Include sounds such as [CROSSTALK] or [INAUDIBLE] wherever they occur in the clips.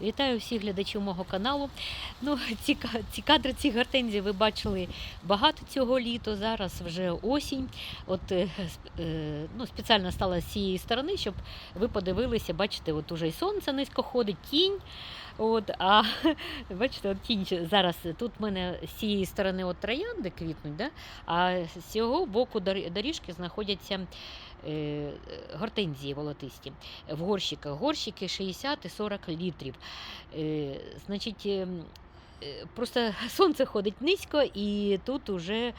Вітаю всіх глядачів мого каналу. Ну, ці, ці кадри ці гортензії ви бачили багато цього літа. Зараз вже осінь. От е, е, ну, спеціально стала з цієї сторони, щоб ви подивилися, бачите, от уже і сонце низько ходить, тінь. От, а [LAUGHS] бачите, от тінь зараз тут в мене з цієї сторони от троянди квітнуть, да? а з цього боку доріжки знаходяться гортензії волотисті в горщиках. Горщики 60-40 літрів. Е, Значить, е, просто [LAUGHS] сонце ходить низько, і тут вже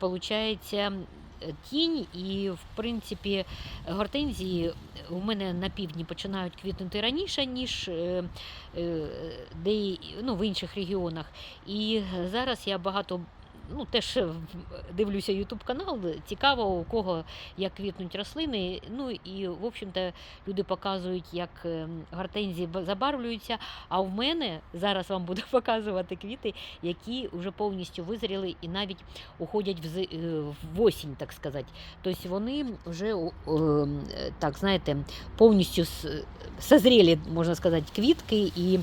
виходить тінь, і в принципі гортензії у мене на півдні починають квітнути раніше, ніж е, е, де, ну, в інших регіонах. І зараз я багато. Ну, теж е, дивлюся YouTube канал, цікаво, у кого як квітнуть рослини. Ну і, в общем-то, люди показують, як е, гортензії забарвлюються. А в мене зараз вам буду [LAUGHS] показувати квіти, які вже повністю визріли і навіть уходять в, е, в осінь, так сказати. Тобто вони вже так, знаєте, повністю созріли, можна сказати, квітки і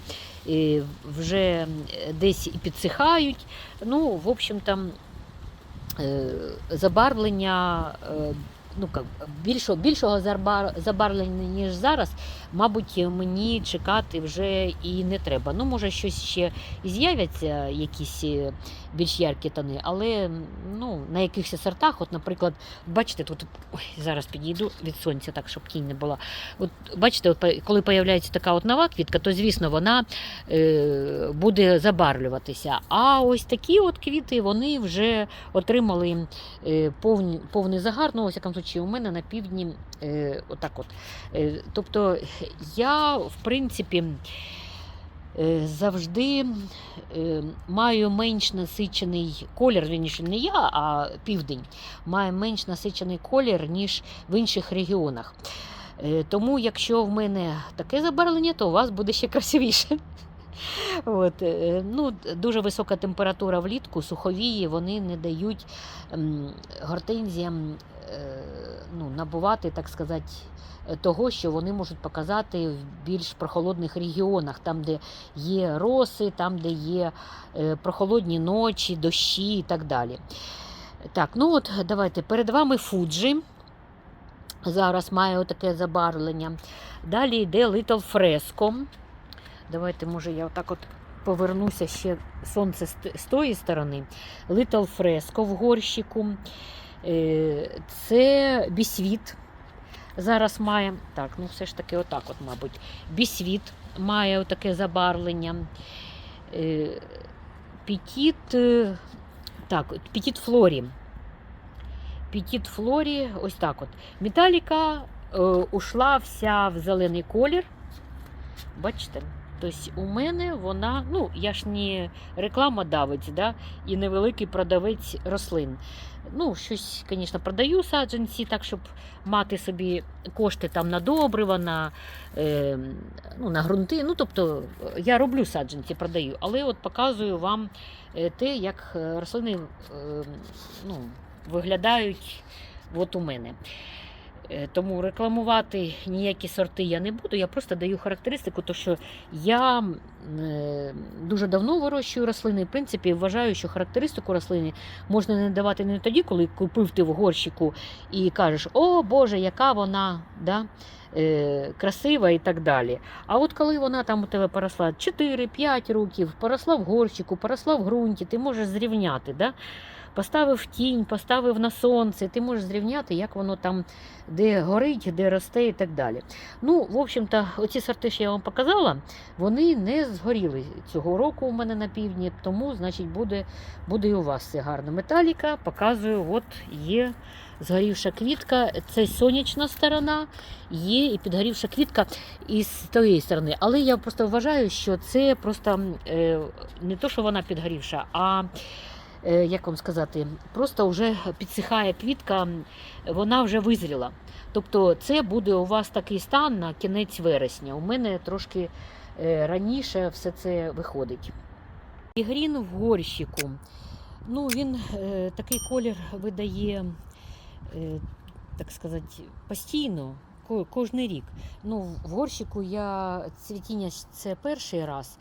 вже десь і підсихають. Ну, в общем-то, е, забарвлення. Е, Ну, більшого, більшого забарвлення, ніж зараз, мабуть, мені чекати вже і не треба. Ну, може, щось ще з'являться, якісь е, більш яркі тони, але ну, на якихось сортах, от, наприклад, бачите, тут ой, зараз підійду від сонця, так, щоб тінь не була. От, бачите, от, коли появляється така от нова квітка, то, звісно, вона е, буде забарвлюватися. А ось такі от квіти, вони вже отримали е, повні, повний загар. Ну, ось якому у мене на півдні е, отак от. Е, тобто я, в принципі, е, завжди е, маю менш насичений колір, вірніше, не я, а південь має менш насичений колір, ніж в інших регіонах. Е, Тому, якщо в мене таке забарвлення, то у вас буде ще красивіше. От, е, ну, дуже висока температура влітку, суховії, вони не дають гортензіям е, ну, набувати, так сказати, того, що вони можуть показати в більш прохолодних регіонах, там, де є роси, там, де є е, прохолодні ночі, дощі і так далі. Так, ну от давайте перед вами Фуджі. Зараз має таке забарвлення. Далі йде Little Fresco. Давайте, може, я отак от повернуся ще сонце з тої сторони. Little Fresco в горщику. Е, Це бісвіт. Зараз має. Так, ну все ж таки, отак, от, мабуть. Бісвіт має таке забарвлення. Е, Петіт. е, Так, от Петіт Флорі. Петіт Флорі, ось так от. Металіка ушла вся в зелений колір. Бачите? Тобто у мене вона, ну, я ж не реклама давець, да, і невеликий продавець рослин. Ну, щось, звісно, продаю саджанці, так, щоб мати собі кошти там на добрива, на, е, ну, на ґрунти. Ну, тобто е, я роблю саджанці, продаю, але от показую вам е, те, як е, рослини е, ну, виглядають от у мене. Е, Тому рекламувати ніякі сорти я не буду. Я просто даю характеристику, то що я е, дуже давно вирощую рослини. В принципі, вважаю, що характеристику рослини можна не давати не тоді, коли купив ти в горщику і кажеш, о Боже, яка вона да, е, красива і так далі. А от коли вона там у тебе поросла 4-5 років, поросла в горщику, поросла в ґрунті, ти можеш зрівняти. Да? Поставив тінь, поставив на сонце, ти можеш зрівняти, як воно там де горить, де росте і так далі. Ну, в общем-то, оці сорти, що я вам показала, вони не згоріли цього року у мене на півдні, тому, значить, буде, буде і у вас все гарно. Металіка, показую, от є згорівша квітка, це сонячна сторона, є і підгорівша квітка із тієї сторони. Але я просто вважаю, що це просто е, не то, що вона підгорівша, а як вам сказати, просто вже підсихає квітка, вона вже визріла. Тобто це буде у вас такий стан на кінець вересня. У мене трошки е, раніше все це виходить. Ігрін в горщику. Ну, він е, такий колір видає, е, так сказати, постійно. ко- кожний рік. Ну, в горщику я цвітіння це перший раз.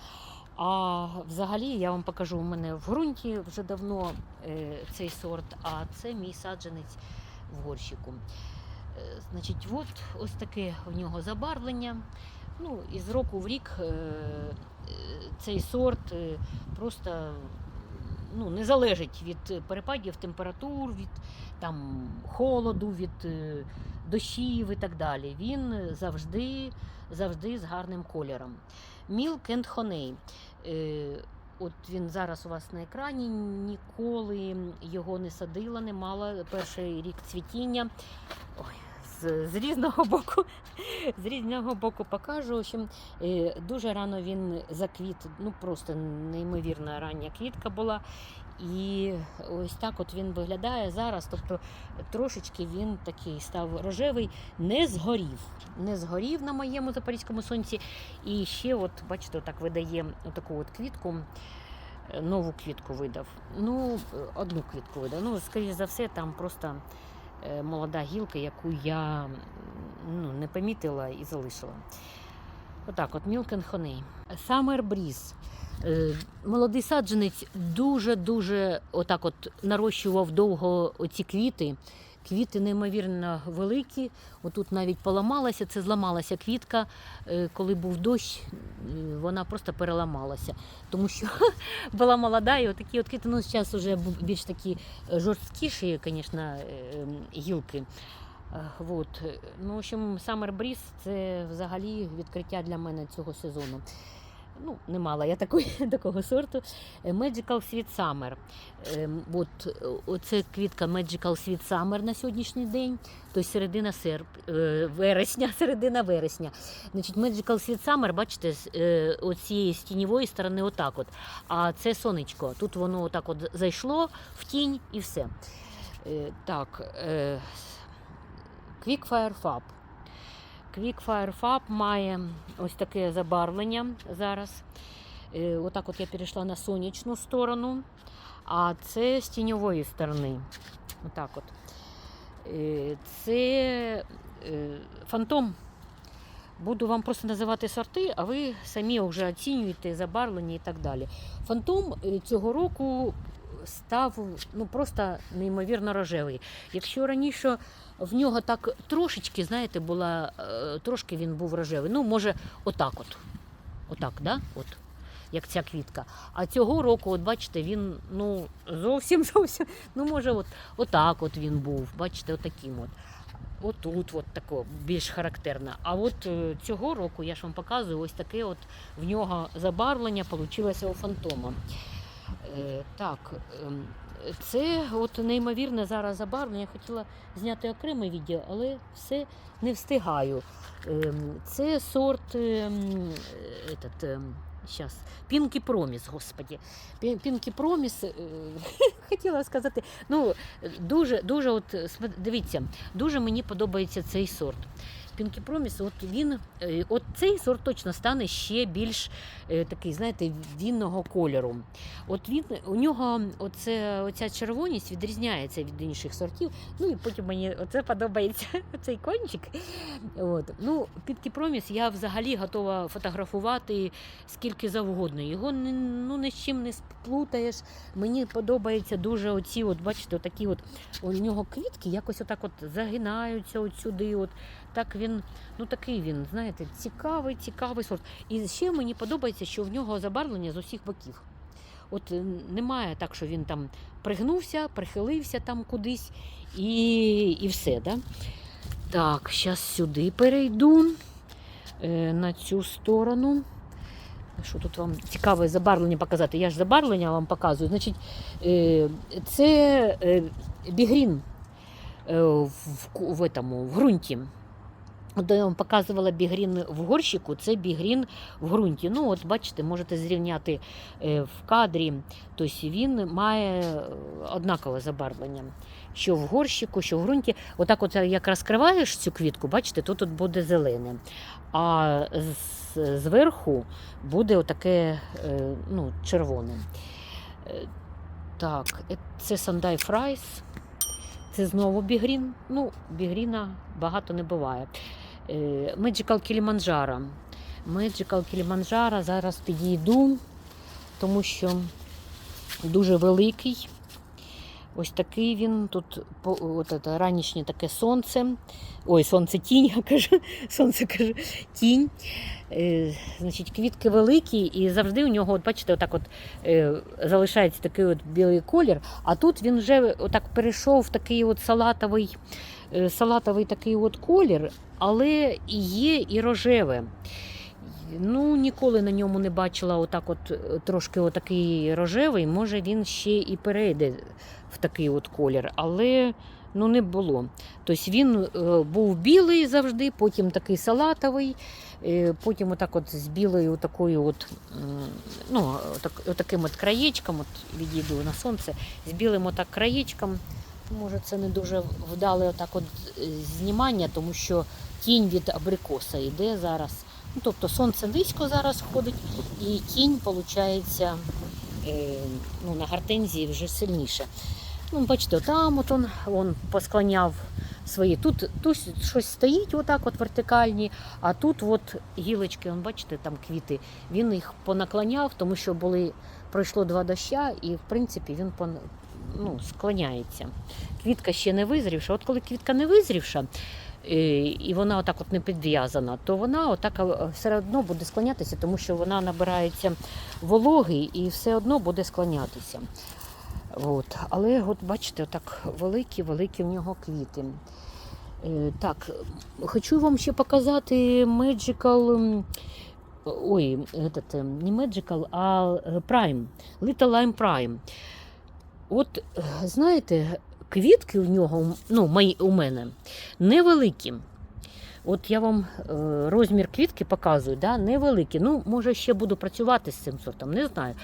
А взагалі я вам покажу, у мене в ґрунті вже давно е, цей сорт, а це мій саджанець в горщику. Е, значить, от ось таке у нього забарвлення. Ну, і з року в рік е, цей сорт просто ну, не залежить від перепадів температур, від там, холоду, від дощів і так далі. Він завжди, завжди з гарним кольором. Milk and Honey. Е, От він зараз у вас на екрані. Ніколи його не садила, не мала перший рік цвітіння. Ой, з, з різного боку, з різного боку покажу. В общем, е, дуже рано він заквіт, ну просто неймовірна рання квітка була. І ось так от він виглядає зараз. Тобто трошечки він такий став рожевий, не згорів. Не згорів на моєму запорізькому сонці. І ще, от, бачите, так видає таку от квітку. е, Нову квітку видав. Ну, одну квітку видав. Ну, скоріш за все, там просто е, молода гілка, яку я ну, не помітила і залишила. Отак, от and Honey. Summer Breeze. Е, Молодий саджанець дуже-дуже отак от нарощував довго оці квіти. Квіти неймовірно великі. Отут навіть поламалася, це зламалася квітка. Е, Коли був дощ, е, вона просто переламалася. Тому що [LAUGHS] була молода, і отакі от квіти, ну зараз вже більш такі жорсткіші, звісно, ем, гілки. Вот. Ну, в общем, Summer Breeze – це взагалі відкриття для мене цього сезону. Ну, не мала я такої, [LAUGHS] такого сорту. Е, Magical Sweet Summer. Ем, От, оце квітка Magical Sweet Summer на сьогоднішній день, тобто середина серп, е, вересня, [LAUGHS] середина вересня. Значить, Magical Sweet Summer, бачите, е, оцієї тіньової сторони отак от. А це сонечко. Тут воно отак от зайшло в тінь і все. Так, е, Quickfire Fab. Quickfire Fab має ось таке забарвлення зараз. Е, Отак от я перейшла на сонячну сторону, а це з тіньової сторони. Отак от. Е, Це е, фантом. Буду вам просто називати сорти, а ви самі вже оцінюєте забарвлення і так далі. Фантом цього року став ну, просто неймовірно рожевий. Якщо раніше в нього так трошечки, знаєте, була, е, трошки він був рожевий. Ну, може, отак от. Отак, да? От. Як ця квітка. А цього року, от бачите, він ну, зовсім [LAUGHS] зовсім. Ну, може, от, отак от він був. Бачите, отаким от. Отут, от тако, більш характерно. А от е, цього року, я ж вам показую, ось таке от в нього забарвлення вийшло у фантома. Е, так, ем, це от неймовірне зараз забарвлення. Я хотіла зняти окреме відео, але все не встигаю. Ем, Це сорт ем, этот, щас, Пінкі Проміс, господі. Пінкі Проміс, е, [LAUGHS] хотіла сказати, ну, дуже, дуже, от, дивіться, дуже мені подобається цей сорт. Пінкі Проміс, от він, е, от цей сорт точно стане ще більш е, такий, знаєте, вінного кольору. От він у нього оце, оця червоність відрізняється від інших сортів. Ну і потім мені оце подобається [LAUGHS] цей кончик. От. Ну, Пінкі Проміс я взагалі готова фотографувати скільки завгодно. Його ну, ні з чим не сплутаєш. Мені подобається дуже оці, от, бачите, отакі от у нього квітки якось отак от загинаються от сюди. От. Так він, ну такий він, знаєте, цікавий, цікавий сорт. І ще мені подобається, що в нього забарвлення з усіх боків. От немає так, що він там пригнувся, прихилився там кудись і, і все. Да? Так, зараз сюди перейду е, на цю сторону. Що тут вам цікаве забарвлення показати? Я ж забарвлення вам показую. Значить, е, це е, бігрін в, ку- в, этому, в ґрунті. Я вам показувала бігрін в горщику, це бігрін в ґрунті. Ну, от бачите, можете зрівняти е, в кадрі. Тобто він має е, однакове забарвлення. Що в горщику, що в ґрунті. Отак, от як розкриваєш цю квітку, бачите, тут, буде зелене. А зверху буде отаке е, ну, червоне. Так, це Сандай Фрайс. Це знову бігрін. Ну, бігріна багато не буває. Е, Magical Kilimanjaro. Magical Kilimanjaro зараз підійду, тому що дуже великий. Ось такий він. Тут от це, ранішнє таке сонце. Ой, сонце тінь, я кажу, [LAUGHS] сонце кажу, тінь. Е, значить, квітки великі, і завжди у нього, от бачите, отак от е, залишається такий от білий колір, а тут він вже отак перейшов в такий от салатовий, е, салатовий такий от колір, але є і рожеве. Ну, ніколи на ньому не бачила отак от е, трошки отакий рожевий. Може він ще і перейде в такий от колір, але ну, не було. Тобто він е, був білий завжди, потім такий салатовий, е, потім отак от з білою такою от, ну, отак, отаким от краєчком, от відійду на сонце, з білим отак краєчком. Може, це не дуже вдале отак от е, знімання, тому що тінь від абрикоса йде зараз. Ну, тобто сонце низько зараз ходить, і тінь, виходить, ну, на гортензії вже сильніше. Ну, бачите, там от он, он посклоняв свої. Тут, тут щось стоїть отак от вертикальні, а тут от гілочки, он, бачите, там квіти. Він їх понаклоняв, тому що були, пройшло два доща, і в принципі він пон, ну, склоняється. Квітка ще не визрівша. От коли квітка не визрівша, е, і вона отак от не підв'язана, то вона отак все одно буде склонятися, тому що вона набирається вологи і все одно буде склонятися. От. Але от бачите, отак великі-великі в нього квіти. Е, Так, хочу вам ще показати Magical. Ой, этот, е, не Magical, а е, Prime. Little Lime Prime. От, знаєте, квітки у нього, ну, у мене, невеликі. От я вам е, розмір квітки показую, да, невеликі. Ну, може, ще буду працювати з цим сортом, не знаю.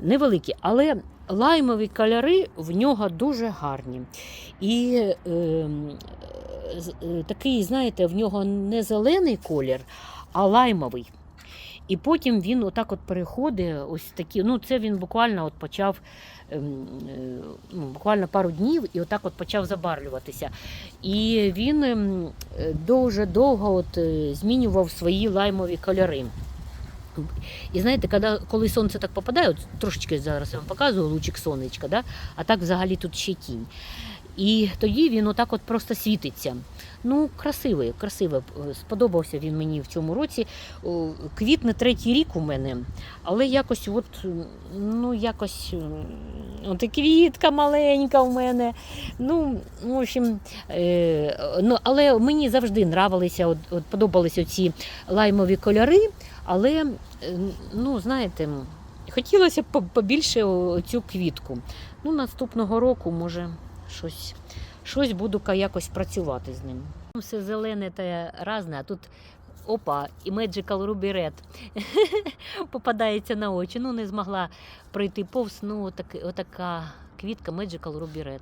Невеликі, але лаймові кольори в нього дуже гарні. І е, е, такий, знаєте, в нього не зелений колір, а лаймовий. І потім він отак от переходить, ось такі. Ну, це він буквально от почав ем, е, ну, буквально пару днів і отак от почав забарвлюватися. І він ем, дуже довго от, е, змінював свої лаймові кольори. І знаєте, коли, коли сонце так попадає, от трошечки зараз я вам показую лучик сонечка, да? а так взагалі тут ще тінь. І тоді він отак от просто світиться. Ну, красивий, красивий. Е, Сподобався він мені в цьому році. О, Квітне третій рік у мене, але якось, от, ну, якось, от і квітка маленька у мене. Ну, в общем, е, ну, але мені завжди нравилися, от, от подобалися ці лаймові кольори, але, е, ну, знаєте, хотілося б по- побільше цю квітку. Ну, наступного року, може, щось, щось буду якось працювати з ним. Все зелене та разне, а тут опа, і Magical Ruby Red [LAUGHS] попадається на очі. Ну, не змогла пройти повз, ну, отак, отака квітка Magical Ruby Red.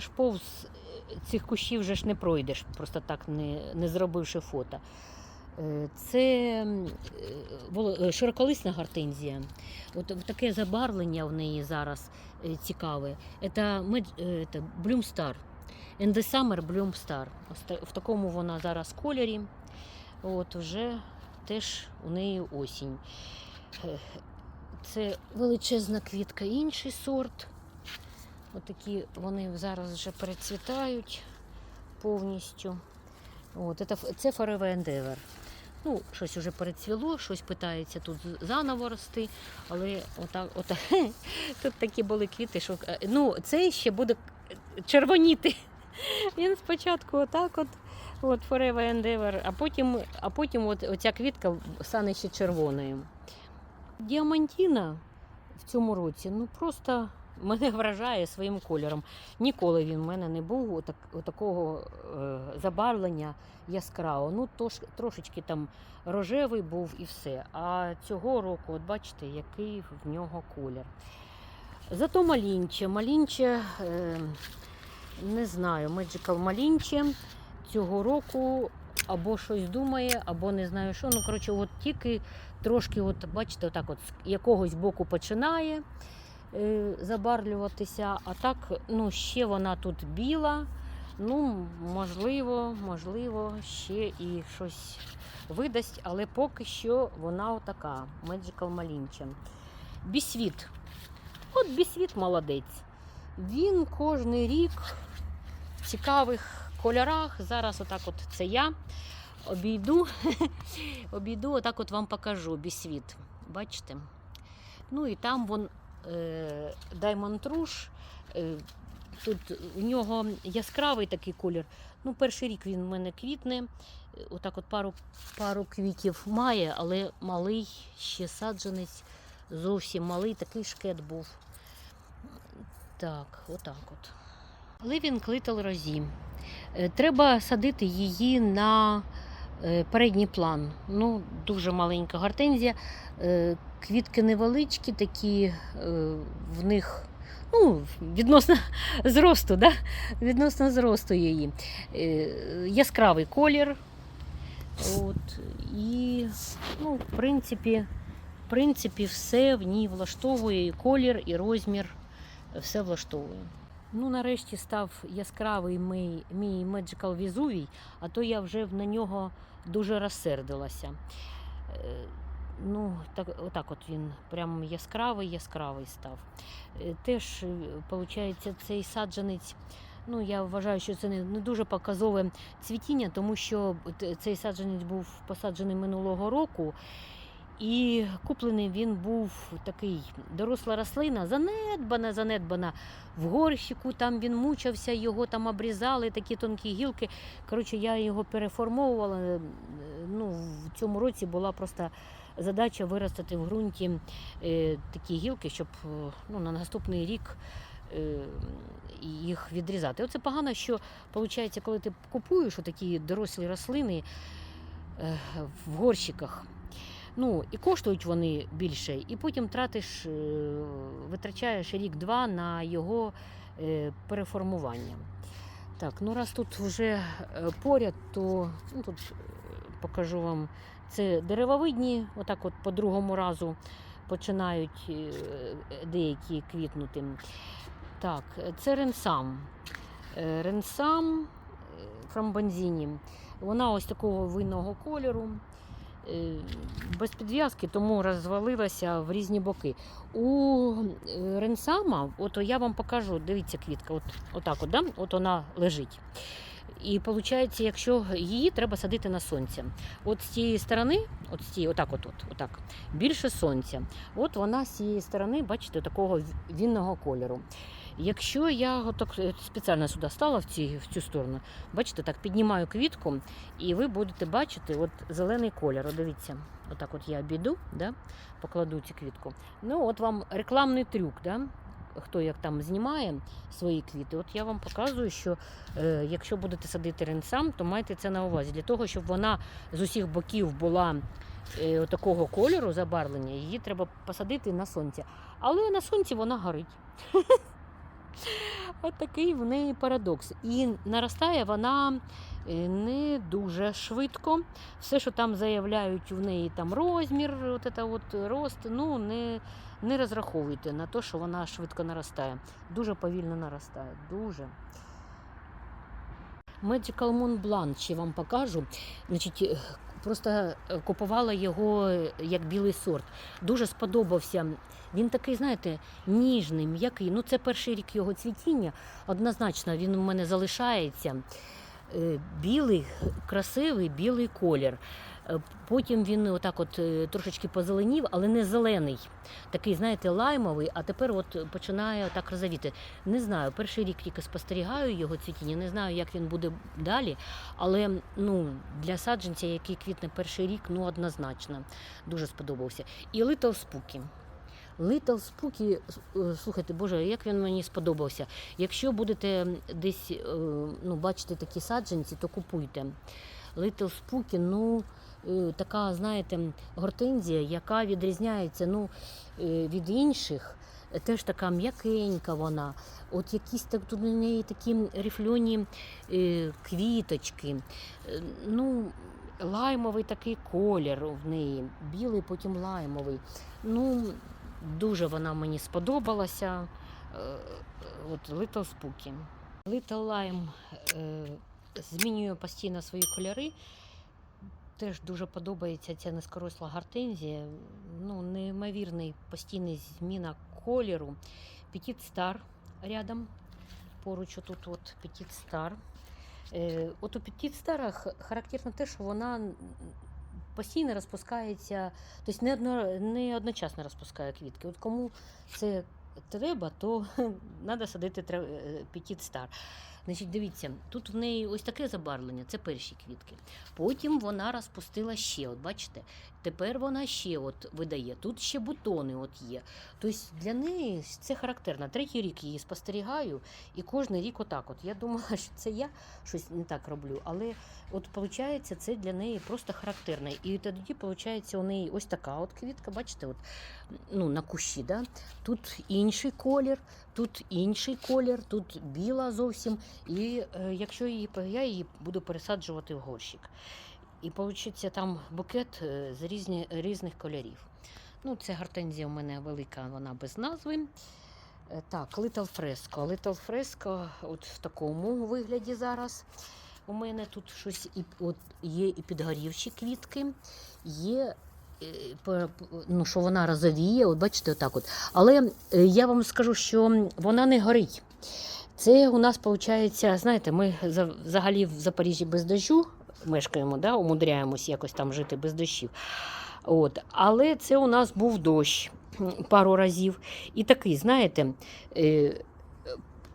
Ж повз е, цих кущів вже ж не пройдеш, просто так не, не зробивши фото. Е, Це е, е, широколисна гортензія. От таке забарвлення в неї зараз цікаве. Це, е. In the Summer та- В такому вона зараз кольорі. От вже теж у неї осінь. Це величезна квітка, інший сорт. Отакі вони зараз вже перецвітають повністю. От, це Forever Endeavor. Ну, щось вже перецвіло, щось питається тут заново рости, але отак, отак, [LAUGHS] тут такі були квіти, що е, ну, цей ще буде червоніти. [LAUGHS] Він спочатку отак от, от Forever Endeavor, а потім, а потім от, оця квітка стане ще червоною. Діамантіна в цьому році ну просто мене вражає своїм кольором. Ніколи він в мене не був отак, отакого е, забарвлення яскравого. Ну, тож, трошечки там рожевий був і все. А цього року, от бачите, який в нього колір. Зато малінче. Малінче, е, не знаю, Magical Малінче цього року або щось думає, або не знаю що. Ну, коротше, от тільки трошки, от, бачите, отак от з якогось боку починає е, забарвлюватися, а так, ну, ще вона тут біла, Ну, можливо, можливо, ще і щось видасть, але поки що вона отака. Magical Malinche. Бісвіт. От бісвіт молодець. Він кожний рік в цікавих кольорах. Зараз отак от це я обійду. [LAUGHS] обійду, отак от вам покажу бісвіт. Бачите? Ну і там вон Diamond Rouge. Е, Тут у нього яскравий такий колір. Ну, перший рік він в мене квітне. Е, Отак от пару, пару квітів має, але малий ще саджанець, зовсім малий, такий шкет був. Так, отак от. Living Little Rosie. Е, Треба садити її на е, передній план. Ну, дуже маленька гортензія. Е, Квітки невеличкі, такі е, в них ну, відносно [LAUGHS] зросту, да? відносно зросту її. Е, Яскравий колір. От, і, ну, в принципі, в принципі, все в ній влаштовує, і колір, і розмір, все влаштовує. Ну, нарешті став яскравий мій, мій Magical Vesuvій, а то я вже на нього дуже розсердилася. Е, Ну, так, отак от він прям яскравий, яскравий став. Е, Теж, виходить, цей саджанець. Ну, я вважаю, що це не, дуже показове цвітіння, тому що цей саджанець був посаджений минулого року. І куплений він був такий доросла рослина, занедбана, занедбана. В горщику там він мучився, його там обрізали, такі тонкі гілки. Коротше, я його переформовувала. Е, Ну, в цьому році була просто задача виростити в ґрунті е, такі гілки, щоб е, ну, на наступний рік е, їх відрізати. Оце погано, що виходить, коли ти купуєш такі дорослі рослини в горщиках. Ну, і коштують вони більше, і потім тратиш, витрачаєш рік-два на його переформування. Так, ну раз тут вже поряд, то ну, тут покажу вам. Це деревовидні, отак от по другому разу починають е, деякі квітнути. Так, це ренсам. Е, Ренсам е, фрамбанзіні. Вона ось такого винного кольору. Без підв'язки, тому розвалилася в різні боки. У ренсама, от я вам покажу, дивіться, квітка, от, отак от, да? от вона лежить. І виходить, якщо її треба садити на сонце. От з цієї сторони, от з цієї, отак, от, от, отак, більше сонця. От вона з цієї сторони, бачите, такого вінного кольору. Якщо я отак е, спеціально сюди стала в, ці, в цю сторону, бачите, так піднімаю квітку, і ви будете бачити от зелений колір. От дивіться, отак от я обійду, да, покладу цю квітку. Ну, от вам рекламний трюк, да, хто як там знімає свої квіти. От я вам показую, що е, якщо будете садити ренсам, то майте це на увазі. Для того, щоб вона з усіх боків була е, такого кольору забарвлення, її треба посадити на сонці. Але на сонці вона горить. [LAUGHS] От такий в неї парадокс. І наростає вона не дуже швидко. Все, що там заявляють в неї там розмір, от це от рост, ну не, не розраховуйте на те, що вона швидко наростає. Дуже повільно наростає. Дуже. Magical Blanc ще вам покажу. Значить, е, просто е, купувала його е, як білий сорт. Дуже сподобався. Він такий, знаєте, ніжний, м'який. Ну, це перший рік його цвітіння. Однозначно, він у мене залишається. Е, Білий, красивий білий колір. Е, Потім він отак от е, трошечки позеленів, але не зелений. Такий, знаєте, лаймовий, а тепер от починає так розовіти. Не знаю, перший рік тільки спостерігаю його цвітіння, не знаю, як він буде далі. Але ну, для саджанця, який квітне перший рік, ну однозначно дуже сподобався. І Little Spooky. Little Spooky, е, слухайте, Боже, як він мені сподобався. Якщо будете десь е, ну, бачити такі саджанці, то купуйте. Little Spooky, ну, е, така, знаєте, гортензія, яка відрізняється ну, від інших. Теж така м'якенька вона. От якісь так у неї такі рифльоні квіточки. Ну, лаймовий такий колір в неї, білий, потім лаймовий. Ну, дуже вона мені сподобалася. Е, От Little Spooky. Little Lime е, змінює постійно свої кольори. Теж дуже подобається ця низкоросла гортензія. Ну, неймовірний постійний зміна кольору. Petit Star рядом. Поруч отут от Petit Star. Е, от у Petit Star характерно те, що вона постійно розпускається, тобто не, одно, не одночасно розпускає квітки. От кому це треба, то [LAUGHS] треба садити тре- стар. Petit Star. Значить, дивіться, тут в неї ось таке забарвлення, це перші квітки. Потім вона розпустила ще, от бачите, тепер вона ще от видає. Тут ще бутони от є. Тобто для неї це характерно. Третій рік її спостерігаю, і кожен рік отак. От. Я думала, що це я щось не так роблю, але от виходить, це для неї просто характерно. І тоді виходить у неї ось така от квітка, бачите, от, ну, на кущі. Да? Тут інший колір, тут інший колір, тут біла зовсім. І е, якщо її я її буду пересаджувати в горщик. І вийде там букет е, з різні, різних кольорів. Ну, це гортензія у мене велика, вона без назви. Е, Так, Little Fresco. Little Fresco от в такому вигляді зараз. У мене тут щось і от є і підгорівші квітки, є. Е, Ну, що вона розовіє, от бачите, отак от. Але е, я вам скажу, що вона не горить. Це у нас виходить, знаєте, ми взагалі в Запоріжжі без дощу мешкаємо, да, умудряємось якось там жити без дощів. От. Але це у нас був дощ пару разів. І такий, знаєте, е,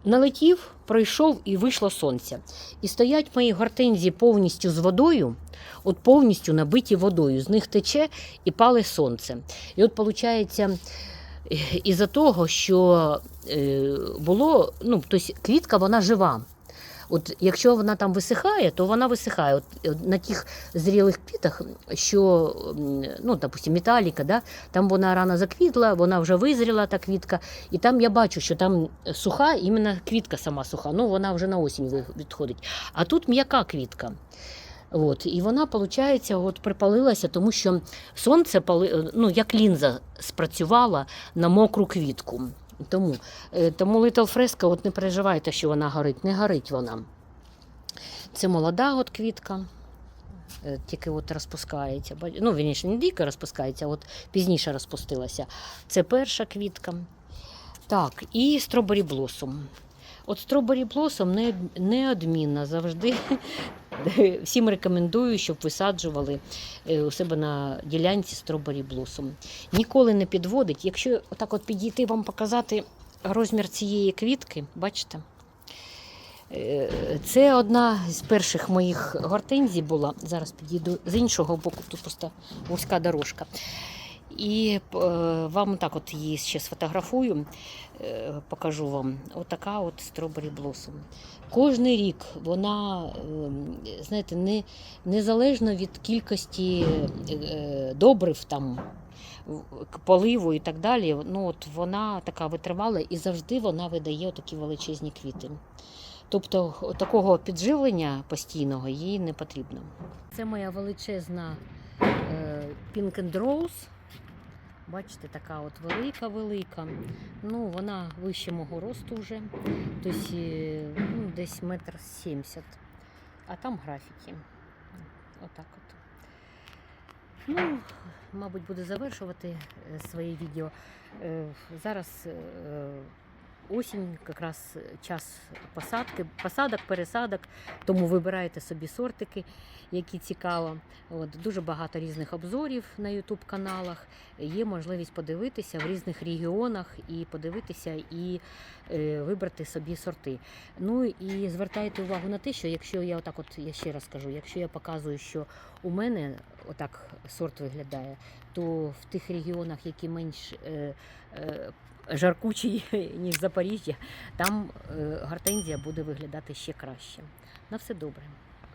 налетів, пройшов і вийшло сонце. І стоять мої гортензії повністю з водою, от повністю набиті водою. З них тече і пале сонце. І от виходить, із-за того, що е, було, ну, тобто квітка вона жива. От якщо вона там висихає, то вона висихає. От, е, на тих зрілих квітах, що, ну, допустим, металіка, да, там вона рано заквітла, вона вже визріла та квітка. І там я бачу, що там суха, іменно квітка сама суха. Ну, вона вже на осінь відходить. А тут м'яка квітка. От, і вона, виходить, от припалилася, тому що сонце пали, ну, як лінза спрацювала на мокру квітку. Тому, е, тому Little Fresca, от не переживайте, що вона горить. Не горить вона. Це молода от квітка. е, Тільки от розпускається. Ну, вірніше, не тільки розпускається, а от пізніше розпустилася. Це перша квітка. Так, і Strawberry Blossom. От Strawberry Blossom не, неодмінно завжди [LAUGHS] всім рекомендую, щоб висаджували е, у себе на ділянці Strawberry Blossom. Ніколи не підводить. Якщо отак от підійти вам показати розмір цієї квітки, бачите? Е, Це одна з перших моїх гортензій була. Зараз підійду з іншого боку, тут просто вузька дорожка. І е, вам так от її ще сфотографую, е, покажу вам. Отака от Strawberry Blossom. Кожний рік вона, е, знаєте, не, незалежно від кількості е, добрив там. Поливу і так далі, ну от вона така витривала і завжди вона видає такі величезні квіти. Тобто такого підживлення постійного їй не потрібно. Це моя величезна Pink and Rose. Бачите, така от велика-велика. Ну, вона вище мого росту вже. Тобто е, ну, десь метр сімдесят. А там графіки. Отак от. Ну, мабуть, буду завершувати е, своє відео. Е, Зараз осінь, якраз час посадки, посадок, пересадок, тому вибирайте собі сортики, які цікаво. От, дуже багато різних обзорів на YouTube каналах. Є можливість подивитися в різних регіонах і подивитися і е, вибрати собі сорти. Ну і звертайте увагу на те, що якщо я отак, от я ще раз кажу, якщо я показую, що у мене отак сорт виглядає, то в тих регіонах, які менш е, е, жаркучі, [LAUGHS] ніж Запоріжжя, там е, гортензія буде виглядати ще краще. На все добре.